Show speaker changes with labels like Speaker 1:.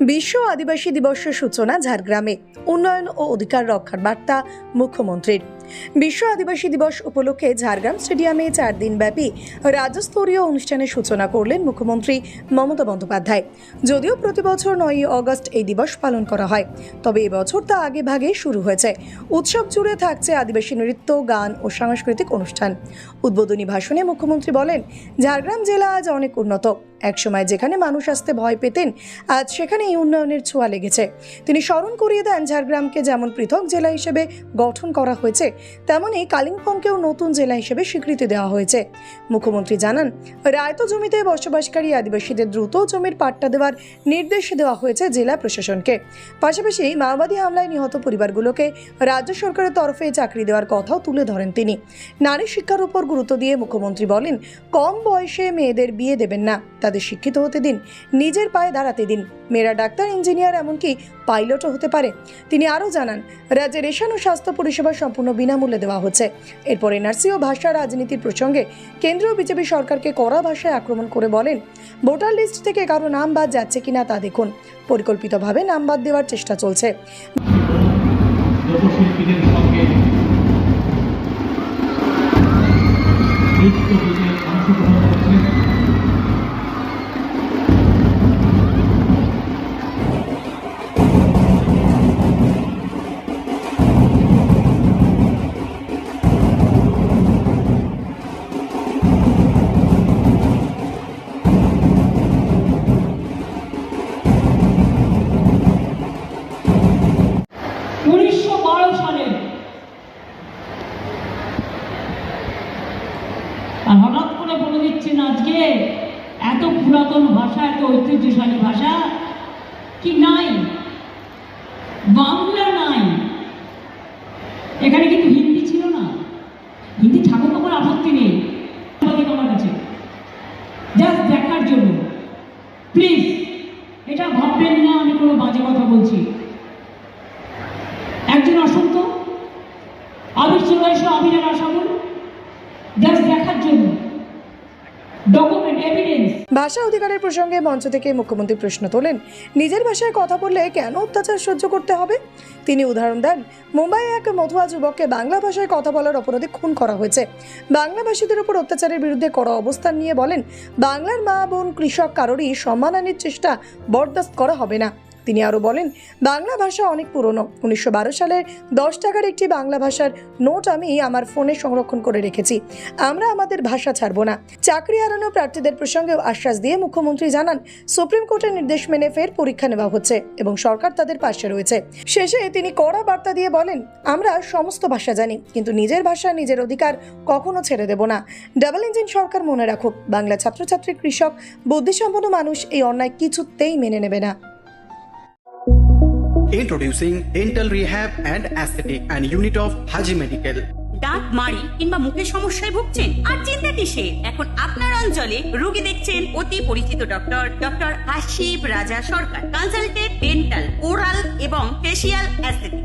Speaker 1: বিশ্ব আদিবাসী দিবসের সূচনা ঝাড়গ্রামে। উন্নয়ন ও অধিকার রক্ষার বার্তা মুখ্যমন্ত্রীর। বিশ্ব আদিবাসী দিবস উপলক্ষে ঝাড়গ্রাম স্টেডিয়ামে চার দিনব্যাপী রাজ্যস্তরীয় অনুষ্ঠানের সূচনা করলেন মুখ্যমন্ত্রী মমতা বন্দ্যোপাধ্যায়। যদিও প্রতি বছর নয়ই অগস্ট এই দিবস পালন করা হয়, তবে এবছর তা আগে ভাগে শুরু হয়েছে। উৎসব জুড়ে থাকছে আদিবাসী নৃত্য, গান ও সাংস্কৃতিক অনুষ্ঠান। উদ্বোধনী ভাষণে মুখ্যমন্ত্রী বলেন, ঝাড়গ্রাম জেলা আজ অনেক উন্নত। একসময় যেখানে মানুষ আসতে ভয় পেতেন, আজ সেখানে এই উন্নয়নের ছোঁয়া লেগেছে। তিনি স্মরণ করিয়ে দেন ঝাড়গ্রামকে যেমন পৃথক জেলা হিসেবে গঠন করা হয়েছে, তেমনই কালিম্পংকেও নতুন জেলা হিসেবে স্বীকৃতি দেওয়া হয়েছে। মুখ্যমন্ত্রী জানান, রায়ত জমিতে বসবাসকারী আদিবাসীদের দ্রুত জমির পাট্টা দেওয়ার নির্দেশ দেওয়া হয়েছে জেলা প্রশাসনকে। পাশাপাশি মাওবাদী হামলায় নিহত পরিবারগুলোকে রাজ্য সরকারের তরফে চাকরি দেওয়ার কথাও তুলে ধরেন তিনি। নারী শিক্ষার উপর গুরুত্ব দিয়ে মুখ্যমন্ত্রী বলেন, কম বয়সে মেয়েদের বিয়ে দেবেন না। তাদের শিক্ষিত হতে দিন, নিজের পায়ে দাঁড়াতে দিন। মেয়েরা ডাক্তার, ইঞ্জিনিয়ার এমনকি পাইলটও হতে পারে। তিনি আরও জানান, রাজ্যে রেশন ও স্বাস্থ্য পরিষেবা সম্পূর্ণ বিনামূল্যে দেওয়া হচ্ছে। এরপর এনআরসি ও ভাষা রাজনীতির প্রসঙ্গে কেন্দ্রীয় বিজেপি সরকারকে কড়া ভাষায় আক্রমণ করে বলেন, ভোটার লিস্ট থেকে কারও নাম বাদ যাচ্ছে কিনা তা দেখুন। পরিকল্পিতভাবে নাম বাদ দেওয়ার চেষ্টা চলছে।
Speaker 2: লোকশিল্পীদের সঙ্গে
Speaker 3: আর হঠাৎ করে বলে দিচ্ছেন আজকে এত পুরাতন ভাষা, এত ঐতিহ্যশালী ভাষা কি নাই? বাংলা নাই। এখানে কিন্তু হিন্দি ছিল না। হিন্দি ঠাকুর কোনো আপত্তি নেই। আমার কাছে। জাস্ট দেখার জন্য। প্লিজ এটা ভাববেন না, আমি কোনো বাজে কথা বলছি। একজন অসন্ত আবির চলে এসো, আবিরের আসামুল
Speaker 1: ভাষা অধিকারের প্রসঙ্গে মঞ্চ থেকে মুখ্যমন্ত্রী প্রশ্ন তোলেন, নিজের ভাষায় কথা বললে কেন অত্যাচার সহ্য করতে হবে? তিনি উদাহরণ দেন মুম্বাইয়ে এক মধুয়া যুবককে বাংলা ভাষায় কথা বলার অপরাধে খুন করা হয়েছে। বাংলাভাষীদের উপর অত্যাচারের বিরুদ্ধে কড়া অবস্থান নিয়ে বলেন, বাংলার মা বোন কৃষক কারোরই সম্মানানির চেষ্টা বরদাস্ত করা হবে না। তিনি আরও বলেন, বাংলা ভাষা অনেক পুরনো। উনিশশো বারো সালের দশ টাকার একটি বাংলা ভাষার নোট আমি আমার ফোনে সংরক্ষণ করে রেখেছি। আমরা আমাদের ভাষা ছাড়ব না। চাকরি হারানো প্রার্থীদের প্রসঙ্গেও আশ্বাস দিয়ে মুখ্যমন্ত্রী জানান, সুপ্রিম কোর্টের নির্দেশ মেনে ফের পরীক্ষা নেওয়া হচ্ছে এবং সরকার তাদের পাশে রয়েছে। শেষে তিনি কড়া বার্তা দিয়ে বলেন, আমরা সমস্ত ভাষা জানি, কিন্তু নিজের ভাষা, নিজের অধিকার কখনো ছেড়ে দেব না। ডাবল ইঞ্জিন সরকার মনে রাখুক, বাংলা ছাত্রছাত্রী, কৃষক, বুদ্ধিসম্পন্ন মানুষ এই অন্যায় কিছুতেই মেনে নেবে না।
Speaker 4: Introducing Dental Rehab and Aesthetic and Unit of Haji Medical.
Speaker 5: দাঁত, মাড়ি কিংবা মুখের সমস্যায় ভুগছেন? আর চিন্তা কিসে? এখন আপনার অঞ্চলে রোগী দেখছেন অতি পরিচিত doctor doctor Ashib Raja Sarkar consulted dental oral এবং ফেসিয়াল অ্যাস্থেটিক